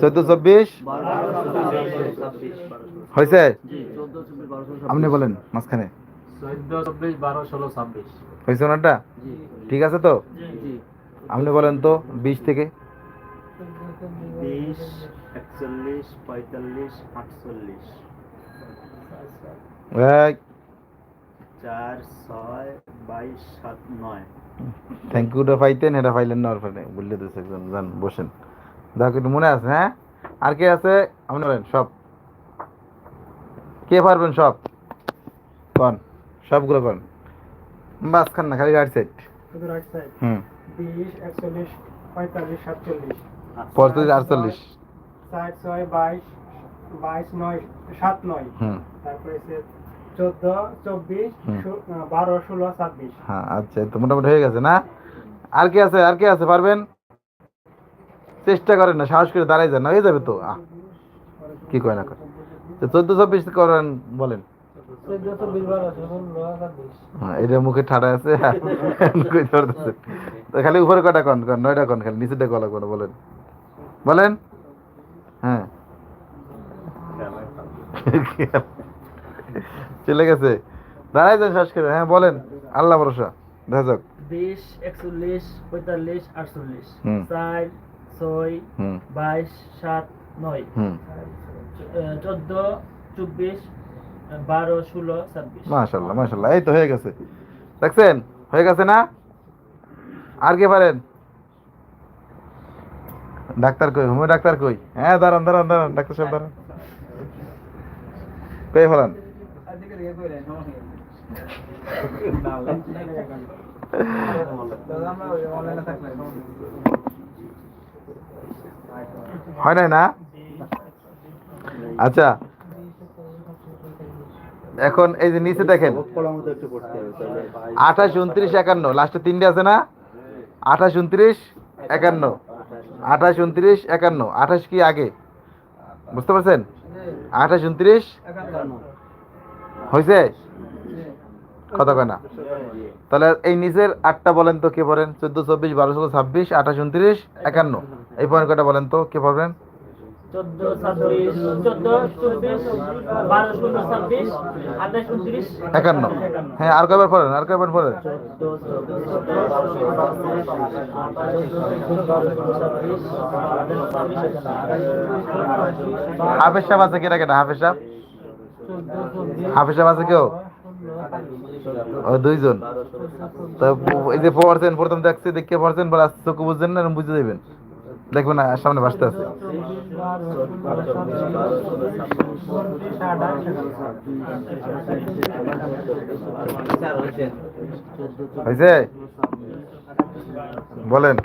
চোদ্দ চব্বিশ? হয়েছে? আপনি বলেন মাঝখানে। হয়েছে ওনারটা? ঠিক আছে তো? আপনি বলেন তো বিশ থেকে। বিশ একচল্লিশ পঁয়তাল্লিশ আটচল্লিশ। চার ছয় বাইশ সাত নয়। থ্যাংক ইউটা পাইতেন এটা পাইলেন না পাইলে বললে তো একজন যান বসেন। দেখো একটু মনে আছে হ্যাঁ? আর কে আছে? আপনি বলেন সব। কে পারবেন সব? কন? সবগুলো কন? বাস খান না খালি রাইট সাইড শুধু রাইট সাইড হুম। বিশ একচল্লিশ পঁয়তাল্লিশ সাতচল্লিশ। পঁয়তাল্লিশ আটচল্লিশ। ষাট ছয় বাইশ বাইশ নয় সাত নয়। হুম। তারপরে চোদ্দ চব্বিশ হুম। ষো- আহ, বারো ষোলো ছাব্বিশ। হ্যাঁ আচ্ছা তো মোটামুটি হয়ে গেছে না? আর কে আছে আর কে আছে পারবেন? চেষ্টা করেন না সাহস করে দাঁড়াই যান হয়ে যাবে তো। কি কয় না কয়? চোদ্দ চব্বিশ করেন বলেন। হ্যাঁ এটা মুখে ঠাডা আছে তো খালি উপরে কটা কন কন নয়টা কন খালি নিচেটা কলা কোন বলেন। বলেন? হ্যাঁ। চলে গেছে। দাঁড়াই যান শ্বাস করে হ্যাঁ বলেন। আল্লাহ ভরসা। দেখা যাক। বিশ একচল্লিশ পঁয়তাল্লিশ আটচল্লিশ। চার ছয় বাইশ সাত নয়। চোদ্দ চব্বিশ বারো ষোলো ছাব্বিশ। মাশাল্লাহ মাশাল্লাহ। এই তো হয়ে গেছে। দেখছেন? হয়ে গেছে না? আর কে পারেন? ডাক্তার কই? হোমিও ডাক্তার কই? হ্যাঁ দাঁড়ান দাঁড়ান দাঁড়ান। ডাক্তার সাহেব দাঁড়ান। কই ফেলান হয় নাই না? আচ্ছা। এখন এই যে নিচে দেখেন মতো একটু পড়তে হবে তাহলে আঠাশ উনত্রিশ একান্ন। লাস্টে তিনটে আছে না? আঠাশ উনত্রিশ একান্ন। আঠাশ উনত্রিশ একান্ন। আঠাশ কি আগে? বুঝতে পারছেন? আঠাশ উনত্রিশ হয়েছে কথা কয় না? তাহলে এই নিচের আটটা বলেন তো কে পড়েন? চোদ্দ চব্বিশ বারো ষোলো ছাব্বিশ আঠাশ উনত্রিশ একান্ন। এই পয়েন্ট কটা বলেন তো? কে পড়বেন? একান্ন। হ্যাঁ আর কয়বার পড়েন? আর কয়বার পড়েন? হাফেজ সাহেব আছে কেটা কেটা হাফেজ সাহেব? হাফেজ সাহেব আছে কেউ? দুইজন। এই যে পড়ছেন, প্রথম দেখছে দেখে পড়ছেন, বলে আস্তে চোখ বুঝছেন না, বুঝে দেবেন দেখবেন না, সামনে বাসতে আছে। হয়েছে বলেন।